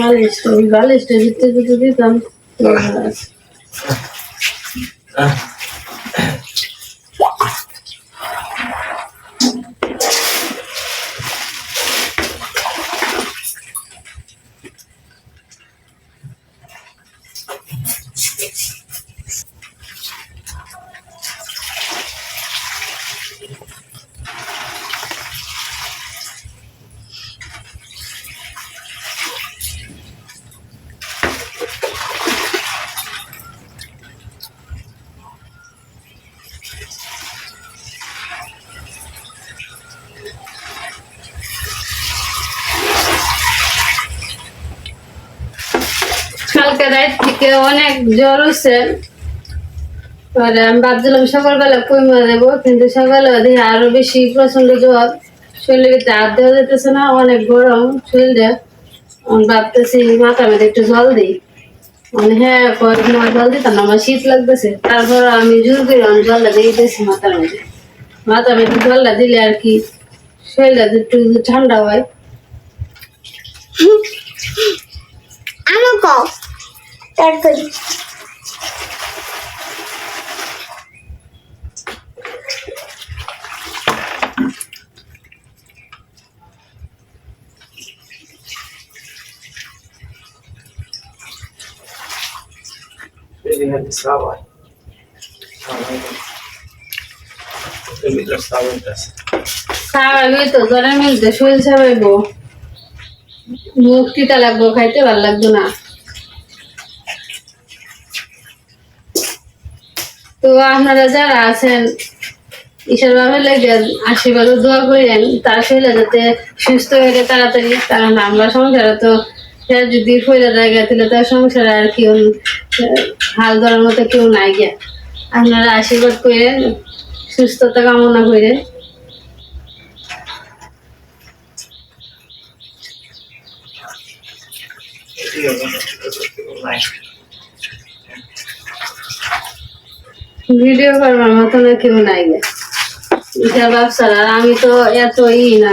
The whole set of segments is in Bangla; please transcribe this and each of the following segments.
বালিশটা ওই বালিশটা দিতে দিতে দিতাম। থেকে অনেক জ্বর আমি ভাবছিলাম সকালবেলা কইমা কিন্তু সকালে আরও বেশি প্রচণ্ড জ্বর। ভিতরে হাত দেওয়া যেতেছে না, অনেক গরম শরীরটা আমি ভাবতেছি, মাথা মধ্যে একটু জল দিই। মানে হ্যাঁ আমার জল দিতাম আমার শীত লাগতেছে। তারপর আমি জোর করে আমি জলটা দিয়ে দিয়েছি মাথার মধ্যে। মাথার মধ্যে জলটা দিলে আর কি শরীরটা একটু ঠান্ডা হয়। আমি had শরীর স্বাভাবিক মুখ টিটা লাগবো খাইতে ভালো লাগতো না। আপনারা যারা আছেন, ঈশ্বর বাবার লাগে আশীর্বাদ দোয়া করেন তার শরীরে যাতে সুস্থ হয়ে যায় তাড়াতাড়ি, কারণ আমরা সংসারে তো যদি ফইরা জায়গা তাহলে তার সংসারে আর কেউ হাল ধরার মতো কেউ নাই গিয়া। আপনারা আশীর্বাদ করেন, সুস্থতা কামনা করেন। ভিডিও করবার মতো না কেউ নাই গে। এটা ব্যবসা আর আমি তো এত ই না।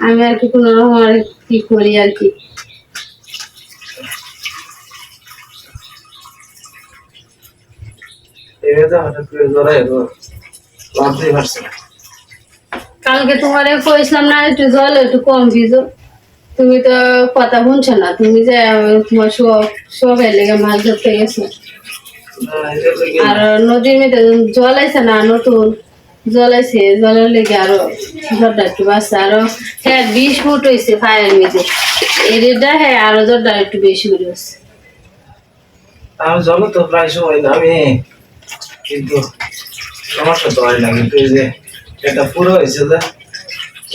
আমি আর কি কোনো রকম আর কি। করি আর কি কালকে তোমার কইছিলাম না একটু জল একটু কম ভিজো। তুমি তো কথা শুনছো না তুমি যে তোমার সব সবাই লেগে মাছ ধরতে গেছো। আর নদীর মধ্যে জল আছে না, নতুন জল আছে জলের লেগে আরও জ্বরটা একটু বাড়ছে। আরও হ্যাঁ বিশ ফুট হয়েছে ফায়ার মধ্যে। এরিটা হ্যাঁ আরও জ্বরটা একটু বেশি করে হচ্ছে আমি জল তো প্রায় সময় নামি, কিন্তু সমস্যা তো হয় না, কিন্তু যে এটা পুরো হয়েছে যে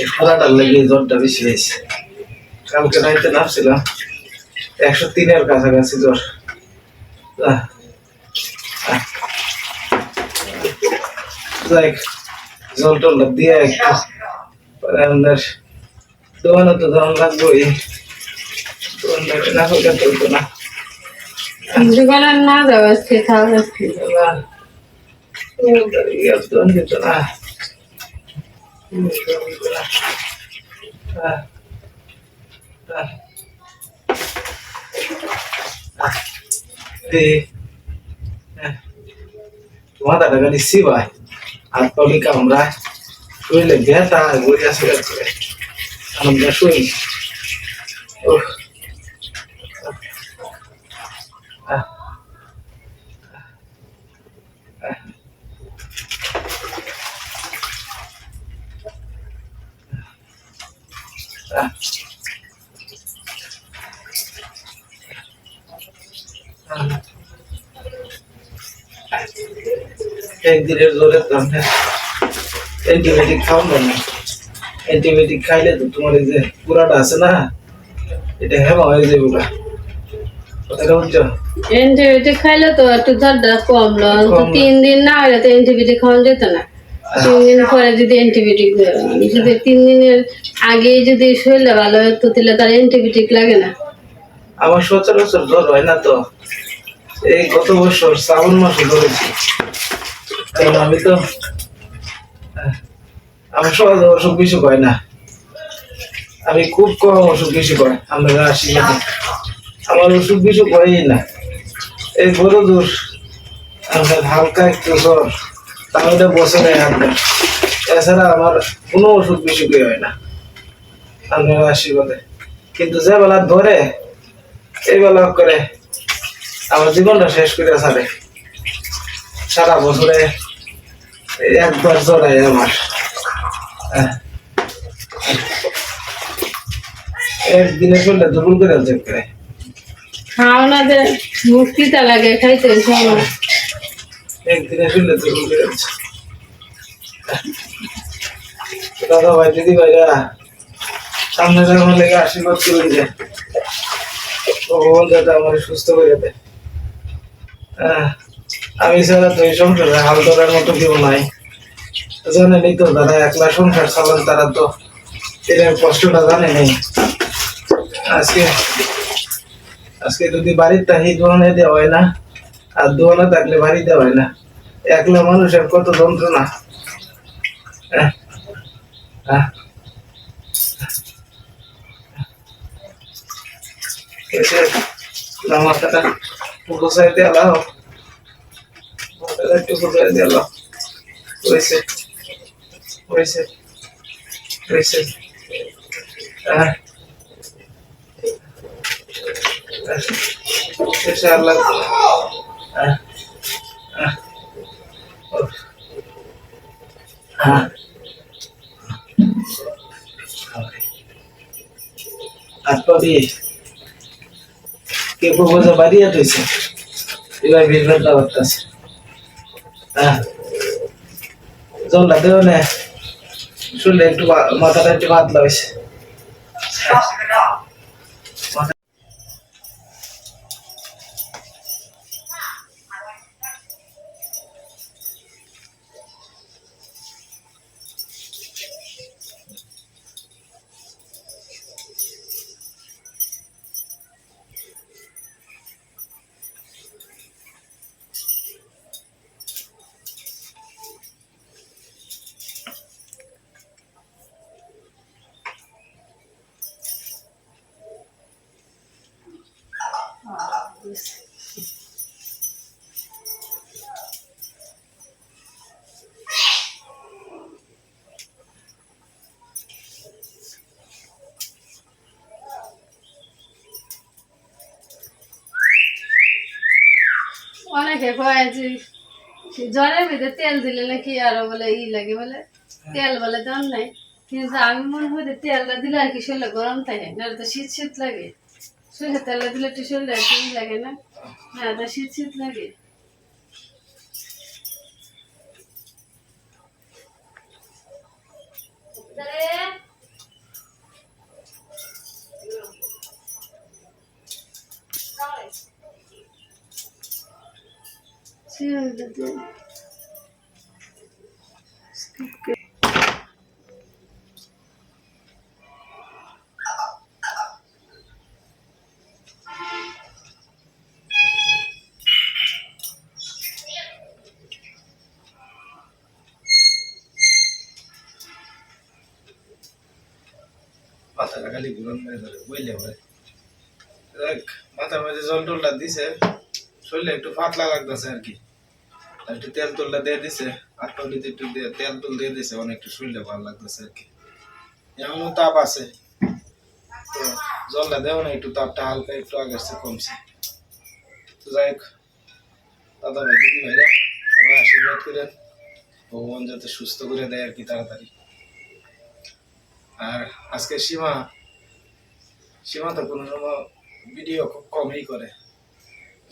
এই পুরাটার লেগে জ্বরটা বেশি হয়েছে কালকে নাইতে নামছিলাম, একশো তিনের কাছাকাছি জ্বর হোক, জল টল দিয়ে পরে আপনার দোকানে তো দাম লাগবেই দোকানটা না হলে চলতো না। দোকানে। না। খাওয়া আজকে মাথাটা খালি সিবাই। হাত তবে আমরা শুইলে ব্যথা শুয়ে করে আমরা শুই একদিনের জোরে তো অ্যান্টিবায়োটিক খাও না। অ্যান্টিবায়োটিক খাইলে তো তোমার এই যে পুরাটা আছে না এটা হেমা হয়ে যাবে ওটা কথাটা বুঝছ? অ্যান্টিবায়োটিক খাইলে তো একটু জ্বরটা কমলো কমলো। তিন দিন না হলে তো অ্যান্টিবায়োটিক খাওয়া যেত না। তিন দিন পরে যদি অ্যান্টিবায়োটিক যদি তিন দিনের আগে যদি শরীরটা ভালো হতো তাহলে তার অ্যান্টিবায়োটিক লাগে না। আমার সচরাচর জ্বর হয় না তো। এই গত বছর শ্রাবণ মাসে ধরেছি। কারণ আমি সহজে অসুখ বিসুখ হয় না। আমি খুব কম অসুখ বিসুখ হয়, আমরা আসি আমার অসুখ বিসুখ হয়ই না। এই বড় দূর আমার হালকা একটু জ্বর তাহলে একবার এছাড়া আমার কোনো অসুখ বিসুখই হয় না। আপনার কিন্তু যে বেলা ধরে, এই বেলা করে, আমার জীবনটা শেষ করে ছাড়ে। সারা বছরে এই একবার জড়াই আমার। হ্যাঁ। একদিনে শরীরটা দুর্বল করে চেক করে। খাও না যে মুক্তিটা লাগে খাইতে একদিনে শরীরটা দুর্বল করে দাদা ভাই দিদি ভাইরা সামনে যখন লেগে আশীর্বাদ করে যে ভগবান যাতে আমার সুস্থ করে দেয়। হ্যাঁ, আমি ছাড়া তো এই সংসারে হাল ধরার মতো কেউ নাই। জানেনই তো দাদা, একলা সংসার চালান তারা তো। এর কষ্টটা জানে নেই আজকে আজকে যদি বাড়ির তাহি দোয়ানে দেওয়া হয় না, আর দোয়ানে থাকলে বাড়ি দেওয়া হয় না, একলা মানুষের কত যন্ত্রণা। মাথাটা দেওয়া মাথাটা একটু গোসাই দেওয়া হয়েছে হয়েছে হয়েছে হ্যাঁ শেষে আল্লাহ হ্যাঁ হ্যাঁ উফ। হ্যাঁ হাত পা দিয়ে কে প্রপোজা বাড়িয়ে তুইছে এবার করতেছে হ্যাঁ জলটা দেও না। শুনলে একটু মাথাটা একটু পাতলা হয়েছে। অনেকে কয় যে জ্বরের ভিতরে তেল দিলে নাকি আরও বলে ই লাগে বলে। তেল বলে দাম নাই। কিন্তু আমি মনে হয় তেলটা দিলে আর কি শরীরে গরম থাকে না তো শীত শীত লাগে। শরীরে তেলটা দিলে একটু শরীরে ই লাগে না। না তো শীত শীত লাগে। শিয়ালটা দিয়ে মাথাটা খালি ঘুরন মেরে ধরে বুঝলে ভাই দেখ মাথার মধ্যে জল টলটা দিছে শরীরে একটু পাতলা লাগতেছে আর কি আর একটু তেল তুলটা দিয়ে দিছে একটু তেল তুল দিয়ে দিছে অনেক একটু ভালো লাগতেছে আর কি। তাপ আছে, তো জলটা দেও না, একটু তাপটা হালকা একটু কমছে। তো যাই হোক, দাদা ভাই, দিদি ভাইরা আশীর্বাদ করেন ভগবান যাতে সুস্থ করে দেয় আর কি তাড়াতাড়ি। আর আজকে সীমা সীমা তো কোনো সময় ভিডিও খুব কমই করে।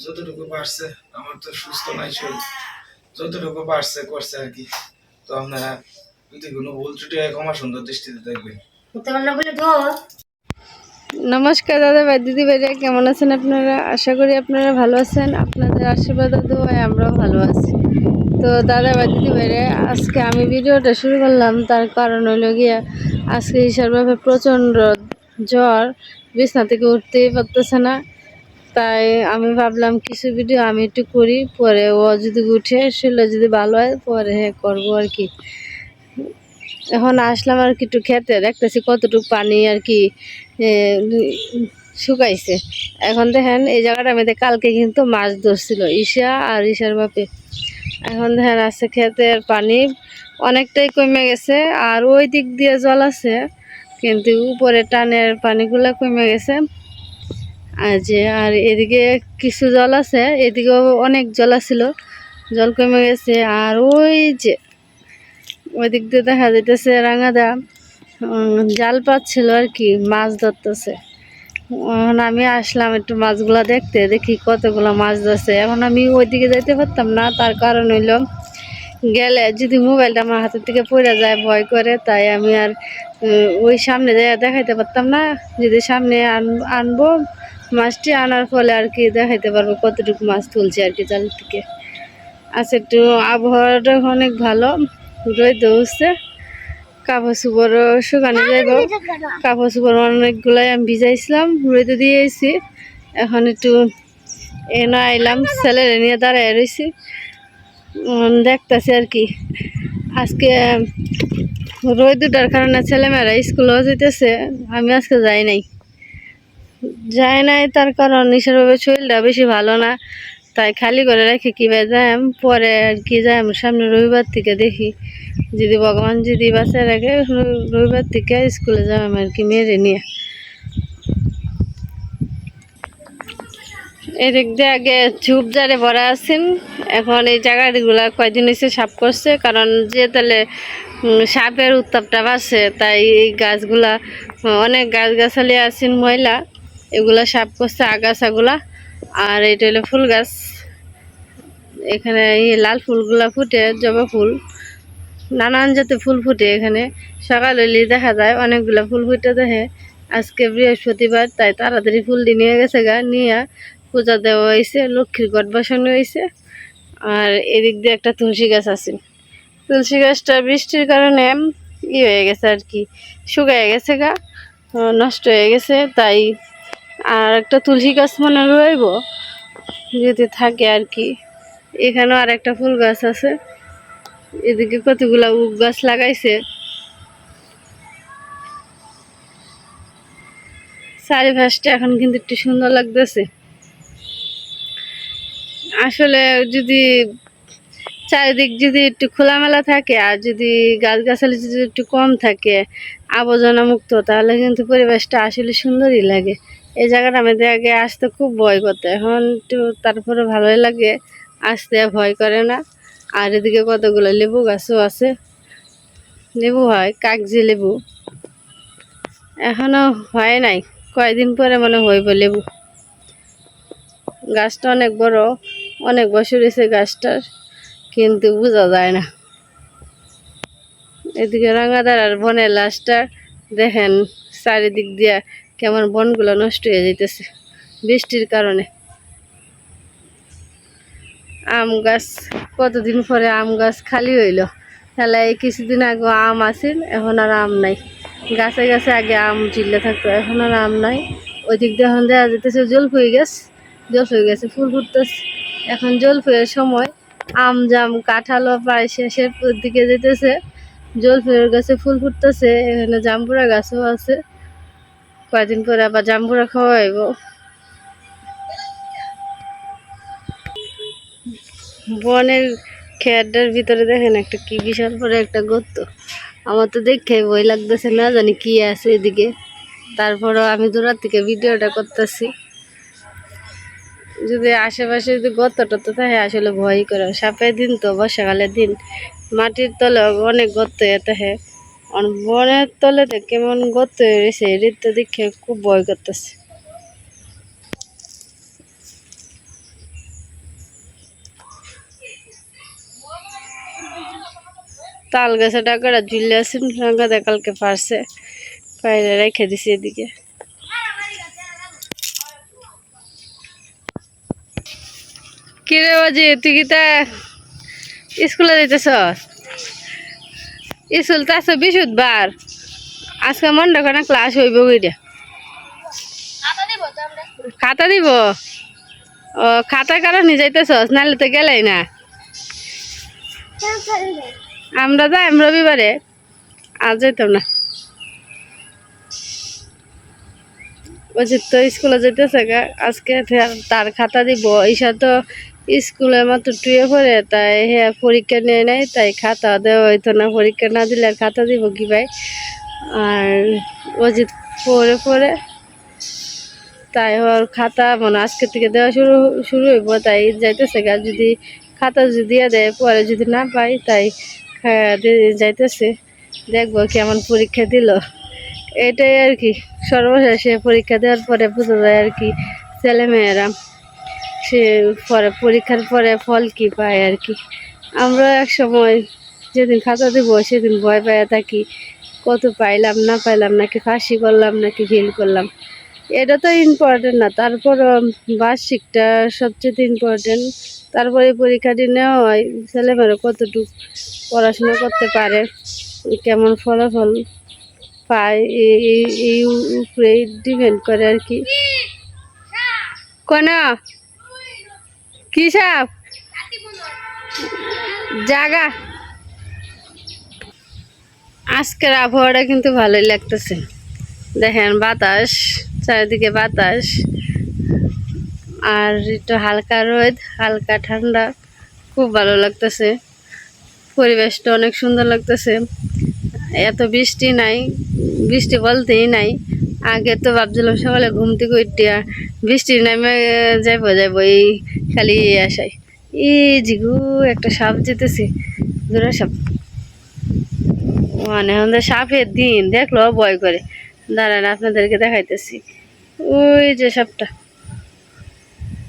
যতটুকু পারছে, আমার তো সুস্থ নাই শরীর। যতটুকু পারছে করছে আর কি। তো আপনারা যদি কোনো ভুল ত্রুটি হয় ক্ষমা সুন্দর দৃষ্টিতে দেখবেন। নমস্কার দাদা ভাই দিদি ভাইরা কেমন আছেন আপনারা? আশা করি আপনারা ভালো আছেন। আপনাদের আশীর্বাদ দোয়ায় আমরাও ভালো আছি। তো দাদা ভাই দিদি ভাইরা আজকে আমি ভিডিওটা শুরু করলাম। তার কারণ হলো গিয়া আজকে হিসাবে প্রচণ্ড জ্বর। বিছনা থেকে উঠতেই পারতেছে না। তাই আমি ভাবলাম কিছু ভিডিও আমি একটু করি, পরে ও যদি উঠে, শরীরটা যদি ভালো হয়, পরে হ্যাঁ করব আর কি। এখন আসলাম আর কি একটু খেতে, দেখতেছি কতটুকু পানি আর কি শুকাইছে। এখন দেখেন, এই জায়গাটার মধ্যে কালকে কিন্তু মাছ ধরছিল, ঈশা আর ঈশার বাপে। এখন দেখেন, আছে ক্ষেতের পানি, অনেকটাই কমে গেছে, আর ওই দিক দিয়ে জল আছে, কিন্তু উপরে টানের পানিগুলো কমে গেছে। যে, আর এদিকে কিছু জল আছে, এদিকেও অনেক জল আছিল। জল কমে গেছে, আর ওই যে ওই দিক দিয়ে দেখা যাইতেছে রাঙাদা জাল পাচ্ছিল আর কি, মাছ ধরতেছে। এখন আমি আসলাম একটু মাছগুলা দেখতে, দেখি কতগুলো মাছ ধরছে। এখন আমি ওইদিকে যাইতে পারতাম না, তার কারণ হইল গেলে যদি মোবাইলটা আমার হাতের থেকে পড়ে যায়, ভয় করে, তাই আমি আর ওই সামনে দেখাইতে পারতাম না। যদি সামনে আন- আনব মাছটি আনার ফলে আর কি দেখাইতে পারব কতটুকু মাছ তুলছে আর কি জাল থেকে। আচ্ছা একটু আবহাওয়াটা অনেক ভালো রোদ উঠছে। কাপড় চুপড় শুকানো যাইব। কাপড় চুপড় অনেকগুলাই আমি ভিজাইছিলাম রোদে দিয়ে এসেছি এখন একটু এনে আইলাম ছেলেরে নিয়ে দাঁড়ায় রয়েছি দেখতেছি আর কি। আজকে রোদ দুটার কারণে ছেলেমেয়েরা স্কুলেও যেতেছে আমি আজকে যাই নাই। যাই নাই, তার কারণ হিসাবে শরীরটা বেশি ভালো না। তাই খালি করে রেখে কীভাবে যাই পরে আর কি যাই সামনে রবিবার থেকে দেখি। যদি ভগবান যদি বাঁচায় রাখে, রবিবার থেকে স্কুলে যাই আর কি মেরে নিয়ে। এদিক দিয়ে আগে ঝুপ জারে ভরা আছেন। এখন এই জায়গাগুলা কয়দিন এসে সাফ করছে, কারণ যে তাহলে সাপের উত্তাপটা বাড়ছে, তাই এই গাছগুলা, অনেক গাছ গাছালি আছেন ময়লা। এগুলা সাফ করছে আগাছাগুলা। আর এটা হলো ফুল গাছ। এখানে এই লাল ফুলগুলা ফুটে জবা ফুল। নানান জাতের ফুল ফুটে এখানে। সকাল হইলে দেখা যায় অনেকগুলা ফুল ফুটে দেখে। আজকে বৃহস্পতিবার, তাই তাড়াতাড়ি ফুল দিয়ে নিয়ে গেছে গা। নিয়ে পূজা দেওয়া হয়েছে, লক্ষ্মীর ঘট বসানো হয়েছে। আর এদিক দিয়ে একটা তুলসী গাছ আছে। তুলসী গাছটা বৃষ্টির কারণে ই হয়ে গেছে আর কি, শুকায় গেছে গা, নষ্ট হয়ে গেছে। তাই আর একটা তুলসী গাছ মনে রইব? যদি থাকে আর কি। এখানেও আর একটা ফুল গাছ আছে। এদিকে কতগুলা উক গাছ লাগাইছে। চারিপাশটা এখন কিন্তু একটু সুন্দর লাগতেছে। আসলে যদি চারিদিক যদি একটু খোলামেলা থাকে আর যদি গাছগাছালি যদি একটু কম থাকে, আবর্জনা মুক্ত, তাহলে কিন্তু পরিবেশটা আসলে সুন্দরই লাগে। এই জায়গাটা আমাদের আগে আসতে খুব ভয় করতো। এখন একটু তারপরে ভালোই লাগে, আসতে ভয় করে না। আর এদিকে কতগুলো লেবু গাছও আছে। লেবু হয়, কাগজি লেবু। এখনও হয় নাই কয়দিন পরে মনে হইব লেবু। গাছটা অনেক বড়, অনেক বছর হয়েছে গাছটার, কিন্তু বোঝা যায় না। এদিকে রাঙাদার আর বনের লাশটা দেখেন, চারিদিক দিয়া কেমন বনগুলো নষ্ট হয়ে যাইতেছে বৃষ্টির কারণে। আম গাছ, কতদিন পরে আম গাছ খালি হইল? তাহলে কিছুদিন আগে আম আছিল, এখন আর আম নাই। গাছে গাছে আগে আম চিল্লে থাকতো, এখন আর আম নাই। ওই দিক দিয়ে এখন দেখা যেতেছে জলফুই গাছ জলফুই গাছে, ফুল ফুটতেছে। এখন জল জলফুইয়ের সময় আম জাম কাঁঠালও প্রায় শেষের দিকে যেতেছে জলফুইয়ের গাছে ফুল ফুটতেছে, এখানে জাম্বুরা গাছও আছে। কয়েকদিন পরে আবার জাম্বুরা খাওয়াইব বনের খেয়ারটার ভিতরে দেখেন একটা কি বিশাল পরে একটা গর্ত। আমার তো দেখে ভয় লাগতেছে, না জানি কি আছে এদিকে। তারপরও আমি দূরার থেকে ভিডিওটা করতেছি। যদি আশেপাশে যদি গর্ত টর্ত থাকে, আসলে ভয় করে। সাপের দিন তো বর্ষাকালের দিন। মাটির তলে অনেক গর্ত হয়ে থাকে। আর বনের তলে তো কেমন হয়ে রয়েছে এদের তো দেখে খুব ভয় করতেছে। তাল গাছে টাকাটা ঝুলে আছেন রাঙ্গাদা কালকে পারছে পায়রা রেখে দিছি এদিকে। কিরে বাজি তুই কি তা স্কুলে যেতেছ স্কুল তো আছে বৃহস্পতিবার আজকে মন্ডে খানা ক্লাস হইব খাতা দিব ও খাতা কারণে যাইতেছস নাহলে তো গেলাই না। আমরা যাই রবিবারে আজ যেতাম না। অজিত তো স্কুলে যেতেছে আজকে তার খাতা দিব ঈশা তো স্কুলে মাত্র টুয়ে পড়ে, তাই হ্যাঁ পরীক্ষা নিয়ে নেয় তাই খাতা দেওয়া হইতো না। পরীক্ষা না দিলে আর খাতা দিব কি ভাই? আর অজিত পড়ে পড়ে। তাই ওর খাতা মানে আজকে থেকে দেওয়া শুরু শুরু হইব, তাই যাইতেছে গা। যদি খাতা যদি দিয়ে দেয়, পরে যদি না পাই, তাই যাইতেছে। দেখব কেমন পরীক্ষা দিল। এটাই আর কি। সর্বশেষে পরীক্ষা দেওয়ার পরে বোঝা যায় আর কি, ছেলেমেয়েরা। সে পরে, পরীক্ষার পরে ফল কি পায় আর কি। আমরা এক সময় যেদিন খাতা দেবো, সেদিন ভয় পাইয়া থাকি, কত পাইলাম, না পাইলাম, নাকি ফাঁসি করলাম, নাকি ফেল করলাম। এটা তো ইম্পর্টেন্ট না তারপর বার্ষিকটা সবচেয়ে ইম্পর্টেন্ট তারপরে পরীক্ষাটি নেওয়া হয়, ছেলেমেয়েরা কতটুকু পড়াশোনা করতে পারে, কেমন ফলাফল পায় এই- উপরে ডিপেন্ড করে আর কি। কোন কি সাপ? জাগা। আজকের আবহাওয়াটা কিন্তু ভালোই লাগতেছে। দেখেন বাতাস, চারিদিকে বাতাস। আর একটু হালকা রোদ, হালকা ঠান্ডা। খুব ভালো লাগতেছে। পরিবেশটা অনেক সুন্দর লাগতেছে। এত বৃষ্টি নাই, বৃষ্টি বলতেই নাই। আগে তো ভাবছিলাম সকালে ঘুম থেকে উঠিয়া বৃষ্টির নামে যাইব যাইব, এই খালি আশায়। এই জিগু একটা সাপ যেতেছে। জোড়া সাপ। মানে আমাদের সাপের দিন, দেখল, ভয় করে। দাঁড়ান, আপনাদেরকে দেখাইতেছি। ওই যে সাপটা।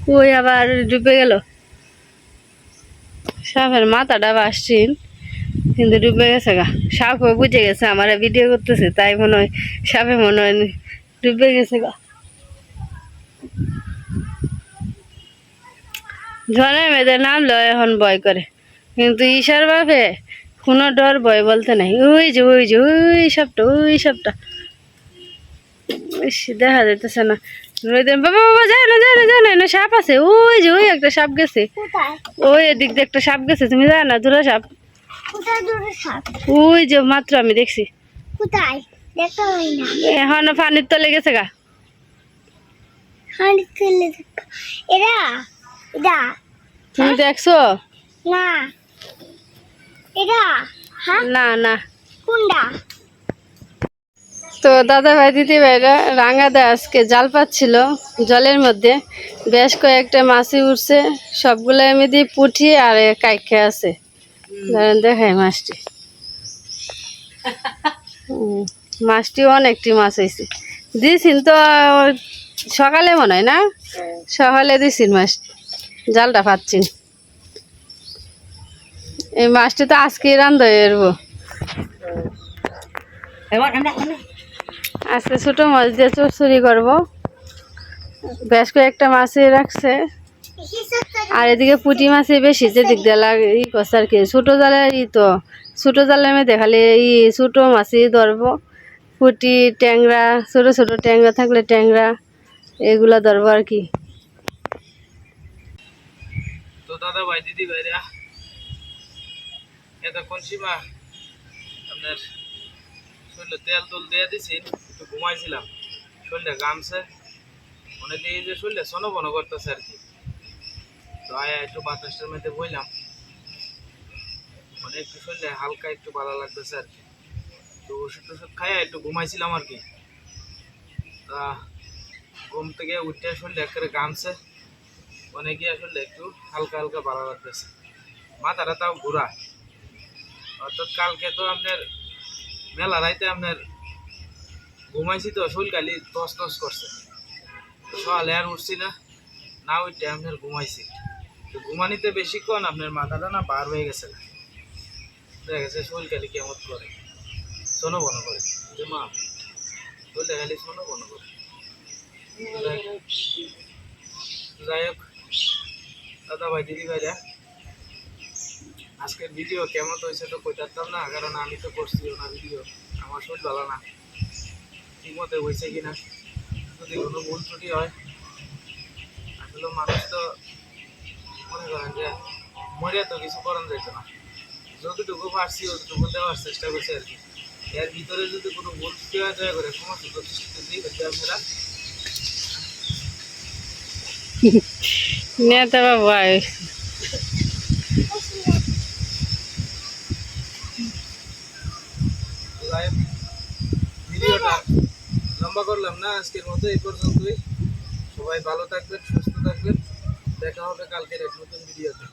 ওই আবার ডুবে গেল। সাপের মাথাটা বাসছিল, কিন্তু ডুবে গেছে গা। সাপও বুঝে গেছে, আমার ভিডিও করতেছে, তাই মনে হয়, সাপে মনে হয় ডুবে গেছে গা। জলের মেয়েদের নামলো এখন ভয় করে। কিন্তু ঈশার বাপে কোনো ডর ভয় বলতে নাই। ওই যে ওই যে ওই সাপটা ওই ইস, দেখা যাইতেছে না। বাবা বাবা যায় না যায় না যায় না সাপ আছে। ওই যে ওই একটা সাপ গেছে। ওই এদিক দিয়ে একটা সাপ গেছে। তুমি জানো না দূরে সাপ? ওই যে মাত্র আমি দেখছি। কোথায়? এখন পানির তলে গেছে গা। হাঁড়ি তুলে দেখো এরা এরা। তুমি দেখছ? না। এরা হ্যাঁ? না না। কোনটা? তো দাদা ভাই দিদি ভাইরা রাঙাদা আজকে জাল পাচ্ছিল জলের মধ্যে। বেশ কয়েকটা মাছই উঠছে সবগুলো এমনি দিয়ে পুঠি আর কাইখে আছে। ধরেন দেখাই মাছটি। হুম, মাছটি অনেকটি মাছ হয়েছে দিয়েছিন তো সকালে মনে হয় না? সকালে দিয়েছিন মাছ জালটা পাচ্ছিন এই মাছটি তো আজকেই রান্ধ এরবো আজকে ছোটো মাছ দিয়ে চুরি করব। বেশ কয়েকটা মাছই রাখছে। আর এদিকে পুঁটি মাছই বেশি যেদিক দিয়ে লাগে ই করছে আর কি। ছোটো জালের ই তো ছোটো জালের মধ্যে খালি ই ছোটো মাছই ধরবো। পুঁটি, ট্যাংরা, ছোটো ছোটো ট্যাংরা থাকলে ট্যাংরা, এগুলা ধরবো আর কি। তো দাদা ভাই আপনার তেল দিয়ে দিছি ঘুমাইছিলাম। গামছে যে আর কি। তো আয়া একটু বাতাসটার মধ্যে একটু হালকা একটু ভালো লাগতেছে আর কি। তো ওষুধ টষুধ খাইয়া একটু ঘুমাইছিলাম আর কি। তা ঘুম থেকে উঠে শরীরটা একেবারে গামছে গিয়ে আসলে একটু হালকা হালকা ভালো লাগতেছে। মাথাটা তাও ঘোরা। অর্থাৎ কালকে তো আপনার মেলা রাইতে আপনার ঘুমাইছি তো, শরীর খালি টস টস করছে। সকালে আর উঠছি না না উঠে আপনার ঘুমাইছি। তো ঘুমানিতে বেশিক্ষণ আপনার মাথাটা না বার হয়ে গেছে দেখা গেছে শরীর খালি কেমন করে। শোনো বনো করে। যে মা শরীরটা খালি শোনো বনো করে। যাই হোক, দাদা ভাই, দিদি ভাইরা, আজকের ভিডিও কেমন হয়েছে তো কইতাম না, কারণ আমি তো করছিও না ভিডিও আমার শরীর ভালো না। ঠিক মতো হয়েছে কিনা, যদি কোনো ভুল ত্রুটি হয়, আসলে মানুষ তো মনে করেন যে মরিয়া তো কিছু করান যাইতো না। যতটুকু পারছি, অতটুকু দেওয়ার চেষ্টা করছি আর কি। এর ভিতরে যদি কোনো ভুল হয় দয়া করে ক্ষমা আপনারা নেতা বাবু ভিডিওটা লম্বা করলাম না আজকের মতো এই পর্যন্তই। সবাই ভালো থাকবেন সুস্থ থাকবেন। দেখা হবে কালকের এক নতুন ভিডিওতে।